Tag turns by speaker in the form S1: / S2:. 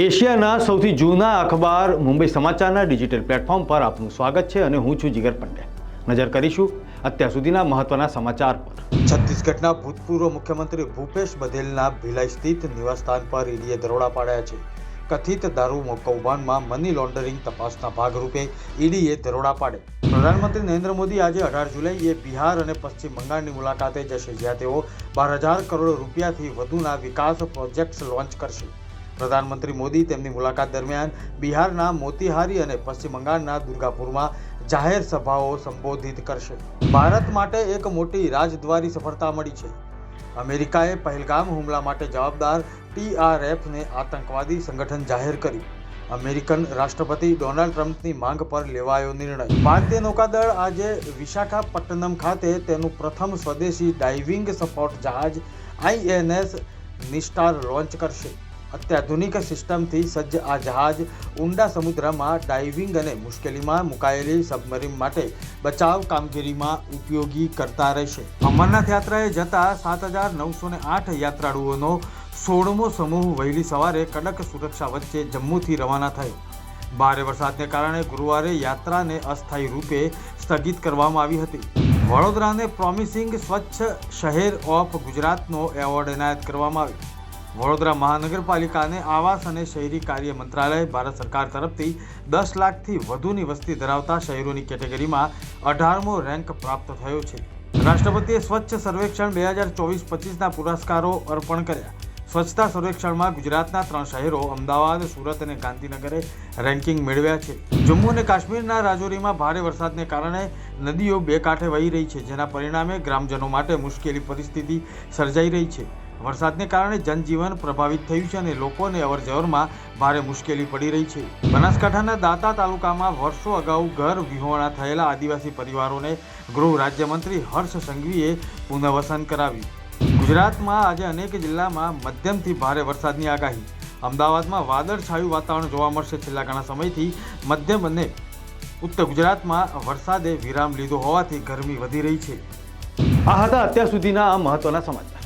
S1: એશિયાના સૌથી જૂના અખબાર મુંબઈ સમાચારના ડિજિટલ પ્લેટફોર્મ પર આપનું સ્વાગત છે અને હું છું જીગર પંડે નજર કરીશું અત્યાર સુધીના મહત્વના સમાચાર પર.
S2: છત્તીસગઢના ભૂતપૂર્વ મુખ્યમંત્રી ભૂપેશ બધેલના ભિલાઈ સ્થિત નિવાસસ્થાન પર ઈડીએ દરોડા પાડ્યા છે. કથિત દારૂ કૌભાંડમાં મની લોન્ડરિંગ તપાસના ભાગરૂપે ઈડીએ દરોડા પાડે. પ્રધાનમંત્રી નરેન્દ્ર મોદી આજે અઢાર જુલાઈએ બિહાર અને પશ્ચિમ બંગાળની મુલાકાતે જશે, જ્યાં તેઓ બાર હજાર કરોડ રૂપિયાથી વધુના વિકાસ પ્રોજેક્ટ્સ લોન્ચ કરશે. પ્રધાનમંત્રી મોદી તેમની મુલાકાત દરમિયાન બિહારના મોતિહારી અને પશ્ચિમ બંગાળના દુર્ગાપુરમાં જાહેર સભાઓ સંબોધિત કરશે. ભારત માટે એક મોટી રાજદ્વારી સફળતા મળી છે. અમેરિકાએ પહેલગામ હુમલા માટે જવાબદાર ટીઆરએફને આતંકવાદી સંગઠન જાહેર કર્યું. અમેરિકન રાષ્ટ્રપતિ ડોનાલ્ડ ટ્રમ્પની માંગ પર લેવાયો નિર્ણય. ભારતીય નૌકાદળ આજે વિશાખાપટ્ટનમ ખાતે તેનું પ્રથમ સ્વદેશી ડાઇવિંગ સપોર્ટ જહાજ આઈએનએસ નિસ્ટાર લોન્ચ કરશે. અત્યાધુનિક સિસ્ટમથી સજ્જ આ જહાજ ઊંડા સમુદ્રમાં ડાઇવિંગ અને મુશ્કેલીમાં મુકાયેલી સબમરીન માટે બચાવ કામગીરીમાં ઉપયોગી કરતા રહેશે. અમરનાથ યાત્રાએ જતા સાત હજાર નવસો ને આઠ યાત્રાળુઓનો સોળમો સમૂહ વહેલી સવારે કડક સુરક્ષા વચ્ચે જમ્મુથી રવાના થયો. ભારે વરસાદને કારણે ગુરુવારે યાત્રાને અસ્થાયી રૂપે સ્થગિત કરવામાં આવી હતી. વડોદરાને પ્રોમિસિંગ સ્વચ્છ શહેર ઓફ ગુજરાતનો એવોર્ડ એનાયત કરવામાં આવ્યો. વડોદરા મહાનગરપાલિકાને આવાસ અને શહેરી કાર્ય મંત્રાલય ભારત સરકાર તરફથી દસ લાખથી વધુની વસ્તી ધરાવતા શહેરોની કેટેગરીમાં અઢારમો રેન્ક પ્રાપ્ત થયો છે. રાષ્ટ્રપતિએ સ્વચ્છ સર્વેક્ષણ બે હજાર ચોવીસ પચીસના પુરસ્કારો અર્પણ કર્યા. સ્વચ્છતા સર્વેક્ષણમાં ગુજરાતના ત્રણ શહેરો અમદાવાદ, સુરત અને ગાંધીનગરે રેન્કિંગ મેળવ્યા છે. જમ્મુ અને કાશ્મીરના રાજૌરીમાં ભારે વરસાદને કારણે નદીઓ બે કાંઠે વહી રહી છે, જેના પરિણામે ગ્રામજનો માટે મુશ્કેલી પરિસ્થિતિ સર્જાઈ રહી છે. વરસાદને કારણે જનજીવન પ્રભાવિત થયું છે અને લોકોને અવરજવરમાં ભારે મુશ્કેલી પડી રહી છે. બનાસકાંઠાના દાંતા તાલુકામાં વર્ષો અગાઉ ઘર વિહોણા થયેલા આદિવાસી પરિવારોને ગૃહ રાજ્યમંત્રી હર્ષ સંઘવીએ પુનઃવસન કરાવ્યું. ગુજરાતમાં આજે અનેક જિલ્લામાં મધ્યમથી ભારે વરસાદની આગાહી. અમદાવાદમાં વાદળછાયું વાતાવરણ જોવા મળશે. છેલ્લા ઘણા સમયથી મધ્યમ અને ઉત્તર ગુજરાતમાં વરસાદે વિરામ લીધો હોવાથી ગરમી વધી રહી છે.
S1: આ હતા અત્યાર સુધીના આ મહત્વના સમાચાર.